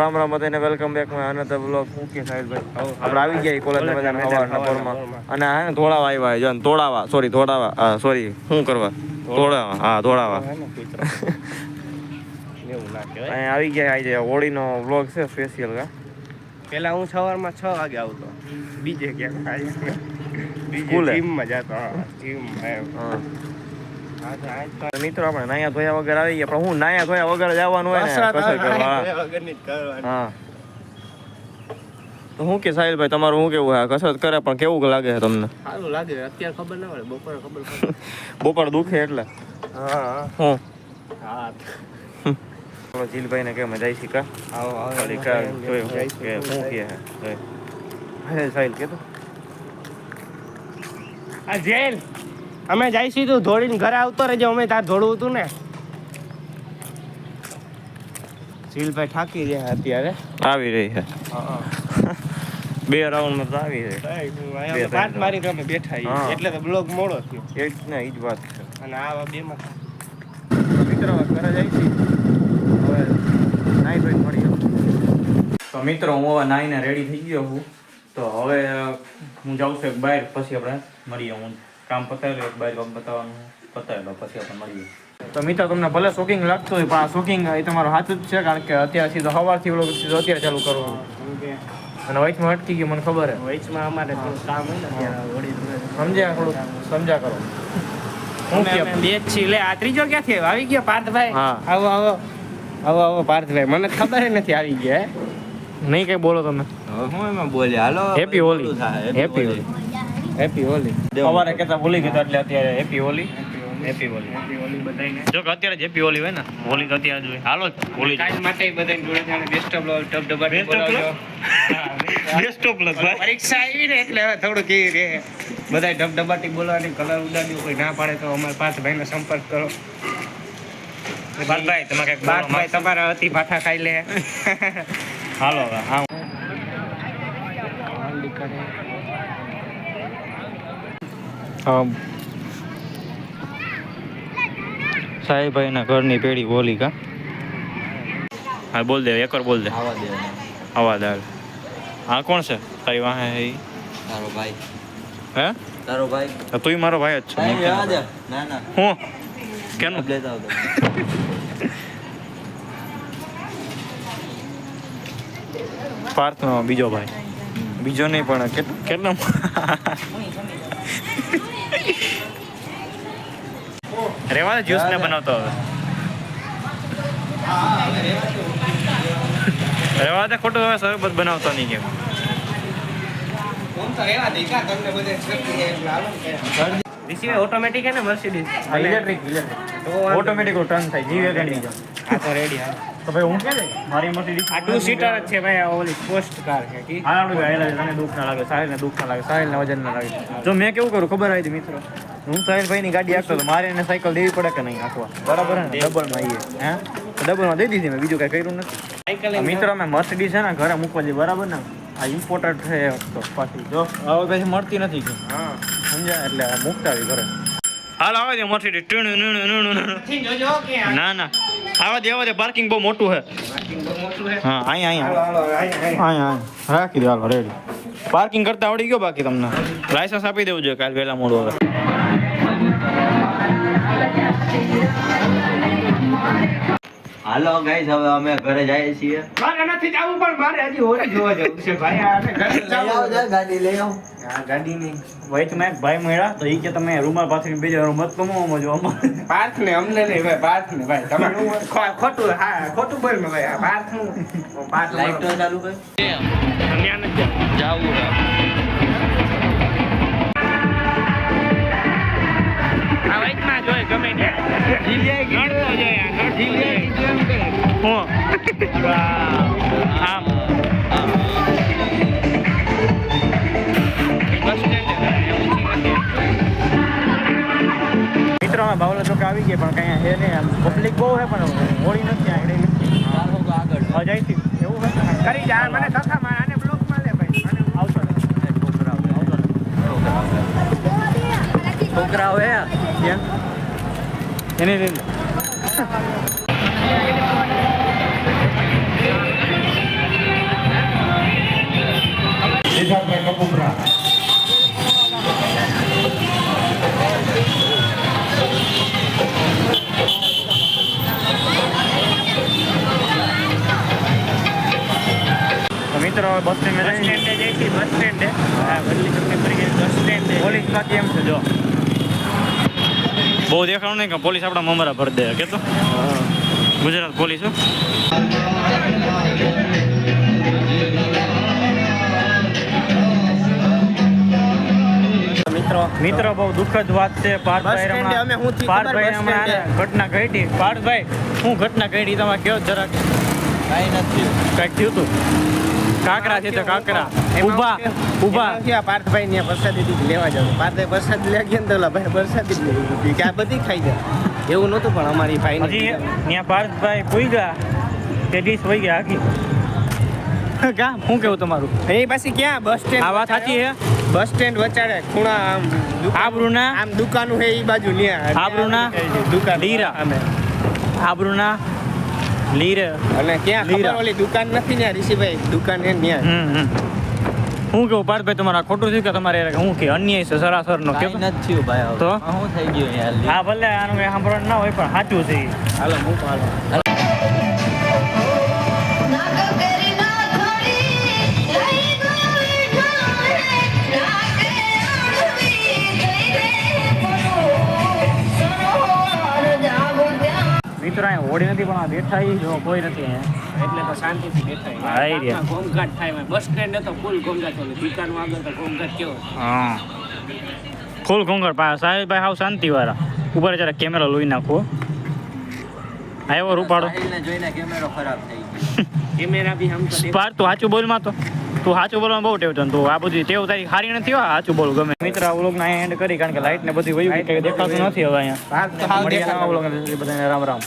રામ રામ બધાને વેલકમ બેકમાં Anand blog okay સાહેબભાઈ આપણે આવી ગયા કોલેજ મેદાન સવારના પોરમાં અને આ ને ધોળાવા આવ્યા જો ધોળાવા સોરી ધોળાવા હા સોરી શું કરવા? ધોળાવા હા ધોળાવા. અહીંયા આવી ગયા આજે હોળીનો વ્લોગ છે સ્પેશિયલ કા પેલા હું સવારમાં છ વાગે આવતો. બીજે ક્યાંક. બીજે જીમમાં જતો. હા જીમ મિત્રો આપણે નાયા ધોયા વગર આવી ગયા પણ હું નાયા ધોયા વગર જવાનું હોય ને કસરત કસર કરવા હા. વગરની જ કરવાની. હા. તો હું કે સાહિલભાઈ તમારું શું કેવું છે કસરત કરે પણ કેવું લાગે છે તમને? સારું લાગે અત્યારે ખબર ના પડે બપોરે ખબર પડે. બપોર દુખે એટલે? હા હું. હા? થોડો જીલભાઈ ને કેમ આવી શીખા આવો આવો કા જોઈ કે શું કે હે હે સાહિલ કે તો આ જેલ! અમે જઈશું તું ધોળીને ઘરે આવતો રહેજો. અમે તાર ધોળવું હતું ને. શીલભાઈ થાકી રહ્યા અત્યારે. આવી રહી છે. બે રાઉન્ડમાં તો આવી રહી. પાટ મારી તમે બેઠા એટલે તો બ્લોગ મોડો થયો. એ જ ને એ જ વાત છે. અને આવા બે માં મિત્રો ઘરે જાય છે. હવે નાઈ ભાઈ મળી તો મિત્રો હું હવે નાઈને રેડી થઈ ગયો છું. તો હવે હું જાઉં છું એક બહાર. પછી આપણે મળીએ હું કામ પતાવેલું એક બહાર કામ પતાવવાનું પતાવેલો પછી આપણે મળીએ. તો મિત્રો તમને ભલે શોકિંગ લાગતું હોય પણ આ શોકિંગ એ તમારો હાથ જ છે કારણ કે અત્યારે સીધો સવારથી ઓલો સીધો અત્યારે ચાલુ કરવું અને વચમાં અટકી ગયું મને ખબર છે. વચમાં અમારે કામ હોય ને. સમજ્યા થોડું સમજ્યા કરો. બે જ લે આ ત્રીજો ક્યાંથી આવ્યો? આવી ગયો પાર્થભાઈ? આવો આવો. આવો આવો પાર્થભાઈ. મને ખબર નથી આવી ગયા નહીં કઈ બોલો તમે. હું એમાં બોલ્યા? હાલો હેપી હોલી થાય, હેપી હોલી હેપી હોલી સવારે કહેતા ભૂલી ગયા એટલે અત્યારે happy Holi happy Holi happy Holi બધાયને. જો કે અત્યારે જ હેપી હોલી હોય ને. હોલી તો અત્યારે જ હાલો હોલી કાલ માટે બધાને જોડે બોલાવજો. બેસ્ટ ઓફ લક ભાઈ. પરીક્ષા આવી ને એટલે હવે થોડુંક એ રે બધાય ધબધબાટી બોલાવાની કલર ઉડાડ્યું કોઈ ના પાડે તો અમારા પાર્થભાઈનો સંપર્ક કરો. ભાઈ તમે કંઈક પાર્થભાઈ તમારા અતિ ભાઠા ખાઈ લે. હાલો હા. આમ. સાહેબભાઈ ઘરની પેઢી બોલી કા? હા બોલ દે એકવાર બોલ દે. આવા દે અવાજ આવે હા કોણ છે? તારી વાહે હે તારો ભાઈ. હે? તારો ભાઈ. તું તુંય મારો ભાઈ જ છે ના ના. હું? કેનું? લેતા આવતો. પાર્થનો બીજો ભાઈ. બીજો નહીં પણ કેટ- કેટલો રેવા જ્યુસ ને બનાવતો હવે. રેવા દે ખોટું હવે શરબત બનાવતો નહીં કેમ. ઓટોમેટિક હે ને મર્સિડીઝ ઇલેક્ટ્રિક ઓટોમેટિક ટર્ન થાય જીવે ગાડી આ તો રેડી હા. તો ભાઈ હું કે મારી મોટી આ ટુ સીટર જ છે ભાઈ આ ઓલી પોસ્ટ કાર કે કી હા આપણે ભાઈ તને દુખ ના લાગે સાહેબ ને દુઃખ ના લાગે સાહેબ ને વજન ના લાગે. જો મેં કેવું કરું ખબર આવી મિત્રો? હું સાહેબ ભાઈ ની ગાડી આપતો તો મારે એને સાયકલ દેવી પડે કે નહીં આખવા બરાબર ને? ડબલમાં આવીએ. હે? ડબલમાં દઈ દીધી મેં બીજું કઈ કર્યું નથી. મિત્રો મેં મર્સિડીઝ છે ને ઘરે મૂકવા જઈએ બરાબર ને? આ ઇમ્પોર્ટેડ છે તો પાછી. જો હવે પછી મળતી નથી કે હા. સમજાય? એટલે મૂકતા આવી ઘરે. હાલ આવે છે મર્સિડીઝ ના ના. આવા દેવા દે પાર્કિંગ બહુ મોટું છે parking બહુ મોટું છે. હા અહીંયા અહીંયા. હાલો હાલો આય, આય. અહીંયા. રાખી દે હાલો રેડી પાર્કિંગ કરતા આવડી ગયો બાકી તમને? લાયસન્સ આપી દેવું જોઈએ કાલ વહેલા મોડું હવે હાલો ગાઈસ હવે અમે ઘરે જઈએ છીએ. મારે નથી જવું પણ મારે હજી હોળી જોવા જવું છે. ભાઈ આને ઘરે જાવ જવું. ગાડી લઈ આવ. આ ગાડીની વચમાં એક ભાઈ મળ્યા તો એ કે તમે રૂમાલ પાથરીને બીજા મત કમાવામાં જો અમારે. પાર્થ ને અમને નહીં ભાઈ પાર્થ ને ભાઈ. તમે ખોટું હા ખોટું બોલ ને ભાઈ. પાર્થનું પાર્થ લાઈટ તો ચાલુ કર. જવું. જાવું આ વચમાં જોઈ ગમે ત્યાં. નડતો જાય આ, નડતો જાય. હું. આવી ગયા પણ કઈ હે નહીં આમ. પબ્લિક બહુ હે પણ હોળી નથી આગળ તો આગળ અજાયથી. એવું હે કરી જા મને સખા માર આને બ્લોકમાં લે ભાઈ. મને આવતો છોકરાઓ કેમ એને લઈ લે. મિત્રો બસ સ્ટેન્ડ બસ સ્ટેન્ડે જઈશી બસ સ્ટેન્ડે હા વડલી તમને ફરી ગઈ બસ સ્ટેન્ડે પોલીસ બાકી એમ છે જો. બહુ દેખાણું નહીં કે પોલીસ આપણા મમરા ભર દે કે તો ગુજરાત પોલીસ મિત્રો. મિત્રો બહુ દુઃખદ વાત છે પાર્થભાઈ હું? પાર્થભાઈ બસ ઘટના ઘટી પાર્થભાઈ શું ઘટના ઘટી તમે કયો જરાક. કાંઈ નથી. કાંઈક થયું હતું કાકરા છે તો કાકરા. ઊભા ઊભા. ક્યાં પાર્થભાઈ ને પ્રસાદી દીધી લેવા જાવ. પાર્થભાઈ વરસાદ લેવા ગયા ને તો ઓલા ભાઈ પ્રસાદી જ લેવી હતી કે આ બધી ખાઈ જાય. એવું નહોતું પણ અમારી ભાઈ હજી ત્યાં પાર્થભાઈ પૂઈ ગયા તે ડીશ વહી ગયા આખી. કા શું કેવું તમારું? એ પાછી ક્યાં? બસ સ્ટેન્ડ આ વાત સાચી છે બસ સ્ટેન્ડ વચાડે. ખૂણા આમ દુકાન- આબરૂના? આમ દુકાનું છે એ બાજુ ન્યા. આબરૂના? દુકાન ડીરા અમે આબરૂના? લીરે. અને ક્યાં લીરા. ખબર ઓલી દુકાન નથી ને ઋષિભાઈ? દુકાન એ ન્યા. હમ હમ. હું કેવું પાર્થભાઈ તમારા ખોટું થયું કે તમારે હું કે અન્યાય છે સરાસર નો કે નથી થયું ભાઈ તો? હું થઈ ગયું યાર હા ભલે આનું કઈ સાંભળવાનું ના હોય પણ સાચું છે. હાલો હું હાલો હોડી નથી પણ આ બેઠા ઈ જો કોઈ નથી એટલે તો શાંતિથી બેઠા હા, એ રહ્યા. ઘોંઘાટ થાય બસ સ્ટેન્ડ તો ફૂલ ઘોંઘાટ હોય. દુકાન આગળ તો ઘોંઘાટ કેવો હા. ફૂલ ઘોંઘાટ પા સાહેબભાઈ હાવ શાંતિવાળા. ઉપર જરા કેમેરા લઈ નાખો. આવ્યો રૂપાડો જોઈને કેમેરો ખરાબ થઈ ગયો. કેમેરા બી હમ તો પાર તું સાચું બોલમાં તો. તું સાચું બોલવામાં બહુ ટેવ તું. આ બધી ટેવ તારી સારી નથી હોય સાચું બોલ ગમે. મિત્ર આ અહીંયા એન્ડ કરી કારણ કે લાઇટ ને બધી વયું દેખાતું નથી હવે અહીંયા. વ્લોગ બધાને રામ રામ.